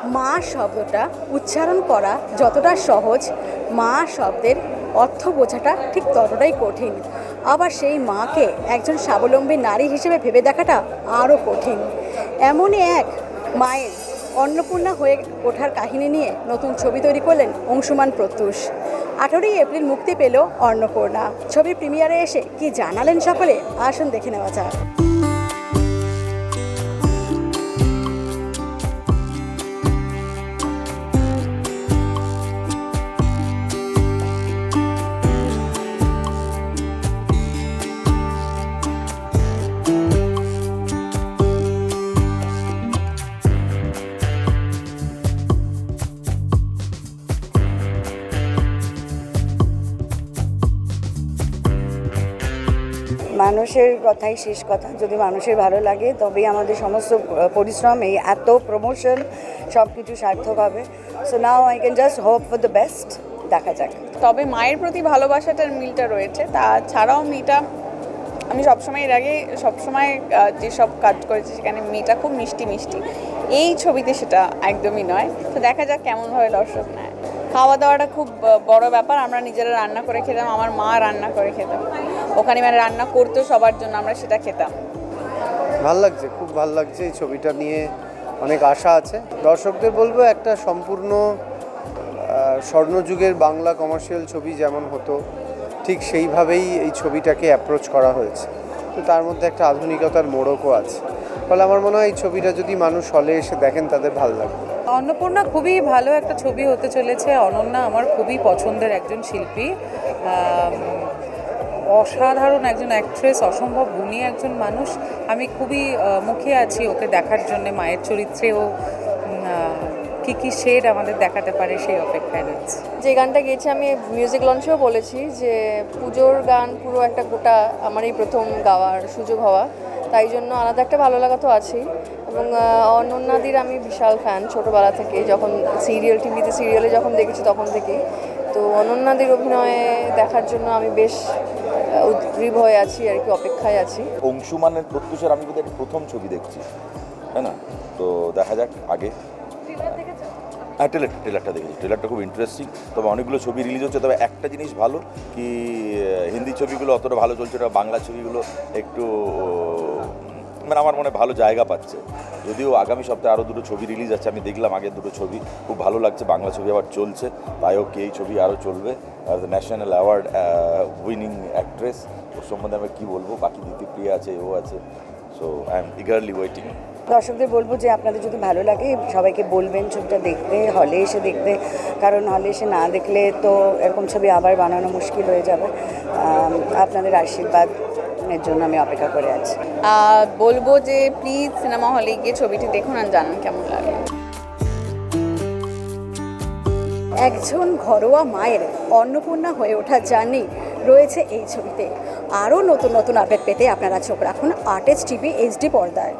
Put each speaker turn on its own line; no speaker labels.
মা শব্দটা উচ্চারণ করা যতটা সহজ, মা শব্দের অর্থ বোঝাটা ঠিক ততটাই কঠিন। আবার সেই মাকে একজন স্বাবলম্বী নারী হিসেবে ভেবে দেখাটা আরও কঠিন। এমনই এক মায়ের অন্নপূর্ণা হয়ে ওঠার কাহিনী নিয়ে নতুন ছবি তৈরি করলেন অংশুমান প্রত্যুষ। আঠারোই এপ্রিল মুক্তি পেল অন্নপূর্ণা। ছবি প্রিমিয়ারে এসে কি জানালেন সকলে? আসুন দেখে নেওয়া যাক।
মানুষের কথাই শেষ কথা। যদি মানুষের ভালো লাগে, তবেই আমাদের সমস্ত পরিশ্রম, এই এত প্রমোশন সব কিছু সার্থক হবে। So now I can just hope for the best দেখা যাক।
তবে মায়ের প্রতি ভালোবাসাটার মিলটা রয়েছে। তাছাড়াও মেয়েটা আমি সবসময় এর আগে সবসময় যেসব কাজ করেছি সেখানে মেয়েটা খুব মিষ্টি মিষ্টি। এই ছবিতে সেটা একদমই নয়। তো দেখা যাক কেমনভাবে দর্শক নেয়। খাওয়া দাওয়াটা খুব বড় ব্যাপার। আমরা নিজেরা রান্না করে খেতাম, আমার মা রান্না করে খেতাম। ওখানে মানে রান্না করতো সবার জন্য, আমরা সেটা খেতাম।
ভালো লাগছে, খুব ভালো লাগছে এই ছবিটা নিয়ে। অনেক আশা আছে। দর্শকদের বলব একটা সম্পূর্ণ স্বর্ণযুগের বাংলা কমার্শিয়াল ছবি যেমন হতো, ঠিক সেইভাবেই এই ছবিটাকে অ্যাপ্রোচ করা হয়েছে। তো তার মধ্যে একটা আধুনিকতার মোড়কও আছে। ফলে আমার মনে হয় এই ছবিটা যদি মানুষ হলে এসে দেখেন, তাদের ভালো লাগবে।
অন্নপূর্ণা খুবই ভালো একটা ছবি হতে চলেছে। অনন্যা আমার খুবই পছন্দের একজন শিল্পী। অসাধারণ একজন অ্যাক্ট্রেস অসম্ভব গুণী একজন মানুষ। আমি খুবই মুখে আছি ওকে দেখার জন্য, মায়ের চরিত্রেও কি কি শেড আমাদের দেখাতে পারে সেই অপেক্ষায় রয়েছে।
যে গানটা গেয়েছি আমি মিউজিক লঞ্চেও বলেছি যে পুজোর গান পুরো একটা গোটা আমার এই প্রথম গাওয়ার সুযোগ হওয়া। তাই জন্য আলাদা একটা ভালো লাগা তো আছেই। এবং অনন্যাদির আমি বিশাল ফ্যান ছোটোবেলা থেকে যখন সিরিয়াল টিভিতে সিরিয়ালে যখন দেখেছি তখন থেকেই। তো অনন্যাদির অভিনয়ে দেখার জন্য আমি বেশ উদ্গ্রীব হয়ে আছি আর কি অপেক্ষায় আছি।
অংশুমানের প্রত্যুষের আমি বোধহয় প্রথম ছবি দেখছি। তাই না? তো দেখা যাক আগে। হ্যাঁ ট্রেলার ট্রেলারটা দেখেছি। ট্রেলারটা খুব ইন্টারেস্টিং তবে অনেকগুলো ছবি রিলিজ হচ্ছে, তবে একটা জিনিস ভালো কি হিন্দি ছবিগুলো অতটা ভালো চলছে না, বাংলা ছবিগুলো একটু মানে আমার মনে ভালো জায়গা পাচ্ছে। যদিও আগামী সপ্তাহে আরও দুটো ছবি রিলিজ আছে, আমি দেখলাম আগের দুটো ছবি, খুব ভালো লাগছে, বাংলা ছবি আবার চলছে। তাইও কি এই ছবি আরও চলবে। ন্যাশনাল অ্যাওয়ার্ড উইনিং অ্যাক্ট্রেস ওর সম্বন্ধে আমি কী বলব? বাকি দ্বিতীয় আছে, ও আছে। So I am eagerly waiting
দর্শকদের বলব যে আপনাদের যদি ভালো লাগে সবাইকে বলবেন ছবিটা দেখতে হলে এসে দেখতে কারণ হলে এসে না দেখলে তো এরকম ছবি আবার বানানো মুশকিল হয়ে যাবে। আপনাদের আশীর্বাদ এর জন্য আমি অপেক্ষা করে আছি।
বলব যে প্লিজ সিনেমা হলে গিয়ে ছবিটি দেখুন আর জানান কেমন লাগে।
একজন ঘরোয়া মায়ের অন্নপূর্ণা হয়ে ওঠার জার্নি রয়েছে এই ছবিতে। আরও নতুন নতুন আপডেট পেতে আপনারা চোখ রাখুন আর্টেজ টিভি এইচডি পর্দায়।